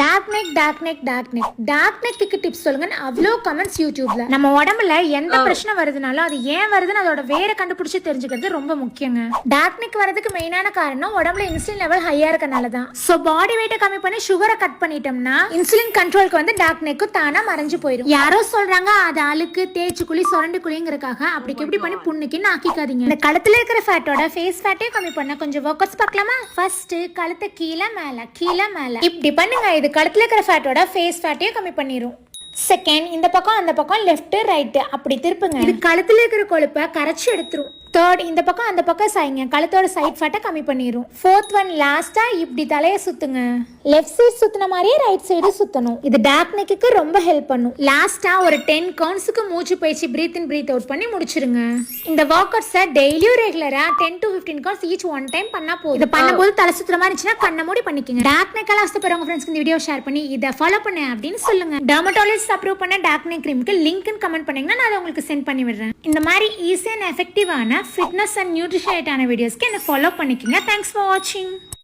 Dark neck dark neck dark neck dark neck tips சொல்லுங்கன்னு அவ்வளோ comments யூடியூப்ல நம்ம உடம்புல எந்த பிரச்சனை வருதுனாலும் அது ஏன் வருதுன்னு அதோட வேற கண்டுபிடிச்சு தெரிஞ்சுக்கிறது ரொம்ப முக்கியங்க. டார்க் நெக் வரதுக்கு மெயினான காரணம் உடம்புல இன்சுலின் லெவல் ஹையா இருக்கனால தான். ஸோ பாடி வெயிட்டை கம்மி பண்ணி சுகரை கட் பண்ணிட்டோம்னா இன்சுலின் கண்ட்ரோலுக்கு வந்து டார்க் நெக்கு தானா மறைஞ்சு போயிடும் யாரோ சொல்றாங்க அது அழுக்கு தேய்ச்சி குழி சுரண்டு குழிங்கிறக்காக அப்படி இப்படி பண்ணி புண்ணுக்குன்னு ஆக்கிக்காதீங்க. இந்த கழுத்துல இருக்கிற ஃபேட்டோட ஃபேஸ் ஃபேட்டையும் கம்மி பண்ண. கொஞ்சம் ஒர்க் அவுட்ஸ் பார்க்கலாமா? ஃபர்ஸ்ட் கழுத்தை கீழே மேல கீழே மேல. இப்படி பண்ணுங்க இது கழுத்துல இருக்கிற ஃபேட்டோட ஃபேஸ் ஃபேட்டையும் கம்மி பண்ணிடும் செகண்ட் இந்த பக்கம் அந்த பக்கம் லெஃப்ட் ரைட்டு அப்படி திருப்புங்க. இது கழுத்துல இருக்கிற கொழுப்பை கரைச்சி எடுத்துரும். தேர்ட் இந்த பக்கம் அந்த பக்கம் சாய்ங்க. கழுத்தோட சைட் ஃபேட்டை கம்மி பண்ணிடும் ஃபோர்த் ஒன் லாஸ்ட்டாக இப்படி தலையை சுற்றுங்க லெஃப்ட் சைடு சுற்றின மாதிரியே ரைட் சைடு சுற்றணும் இது பேக் நெக்குக்கு ரொம்ப ஹெல்ப் பண்ணும். லாஸ்ட்டாக ஒரு டென் கவுண்ட்ஸுக்கு மூச்சு பயிற்சி பிரீத் இன் பிரீத் அவுட் பண்ணி முடிச்சிருங்க. இந்த ஒர்க் அவுட்ஸை டெய்லியும் ரெகுலராக ten to fifteen counts each one time பண்ணால் போதும். இதை பண்ணும்போது தலை சுற்றுற மாதிரி இருந்துச்சுன்னா கண்ணை மூடி பண்ணிக்கங்க. டாக் நெக்கால் ஆசைப்படுறவங்க ஃப்ரெண்ட்ஸ்க்கு இந்த வீடியோ ஷேர் பண்ணி இதை ஃபாலோ பண்ண அப்படின்னு சொல்லுங்க. டெர்மட்டாலஜிஸ்ட் அப்ரூவ் பண்ண டாக் நெக் கிரீமுக்கு லிங்க்னு கமெண்ட் பண்ணீங்கன்னா நான் அதை உங்களுக்கு சென்ட் பண்ணி விடுறேன். இந்த மாதிரி ஈஸி அண்ட் எஃபெக்டிவான ஃபிட்னஸ் அண்ட் நியூட்ரிஷன் வீடியோஸ்க்கு என்ன ஃபாலோ பண்ணிக்கோங்க. தேங்க்ஸ் ஃபார் வாட்சிங்